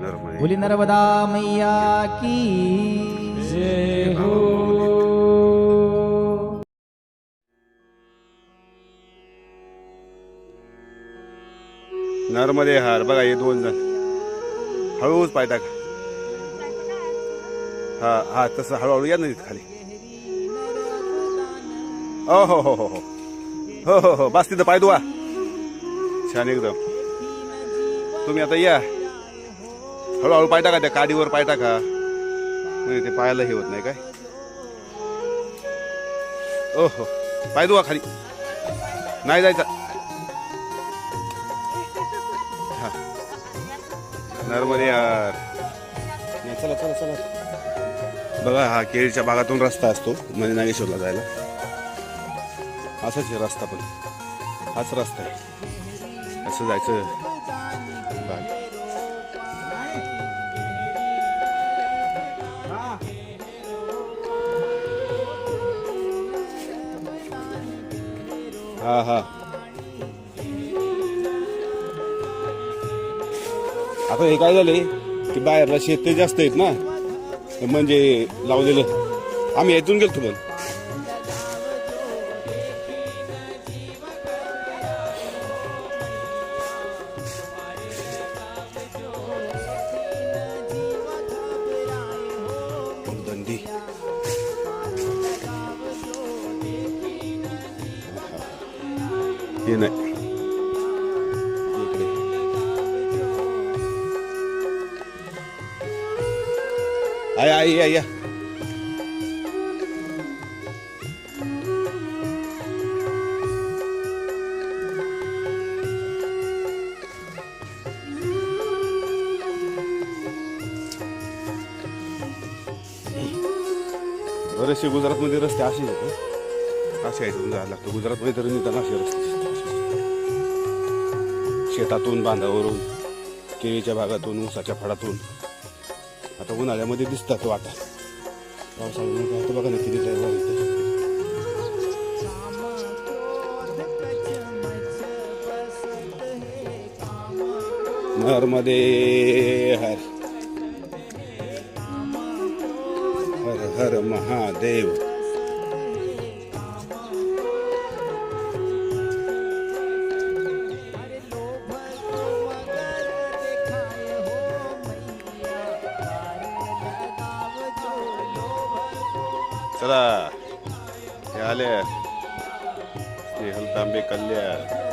नर्मदे बोली नर्मदा मैया की जय हो। नर्मदे हार बघा हे दोन जण. हळूच पाय टाका. हा हा तसं हळूहळू या ना तिथं खाली. ओ हो हो हो हो. हो हो हो बस तिथं पाय दुवा छान एकदम. तुम्ही आता या. हळूहळू पाय टाका त्या काडीवर पाय टाका नाही ते पायाला हे होत नाही काय? ओहो पाय दुवा खाली. नाही जायचं. हा. नर्मदे यार. चला चला चला. बघा हा केळीच्या बागातून रस्ता असतो म्हणजे नागेश्वरला जायला. असाच रस्ता पण. हाच रस्ता आहे. असं जायचं. हा हा. आता हे काय झाले की बाहेरला शेत ते जास्त आहेत ना. म्हणजे लावलेलं. आम्ही येथून गेलतो पण. दंडी. हे नाही आय आय या या बरेचसे गुजरातमध्ये रस्ते असे आहेत असे आहेत जायला लागतं गुजरातमध्ये तर निदान असे रस्ते शेतातून बांधावरून केळीच्या भागातून ऊसाच्या फळातून. आता उन्हाळ्यामध्ये दिसतात वाटा. पावसाळ्यामध्ये आता बघा ना किती ड्रायव्हर नर्मदे हर. हर हर महादेव. चला. हे आले. स्नेहल तांबे कल्याण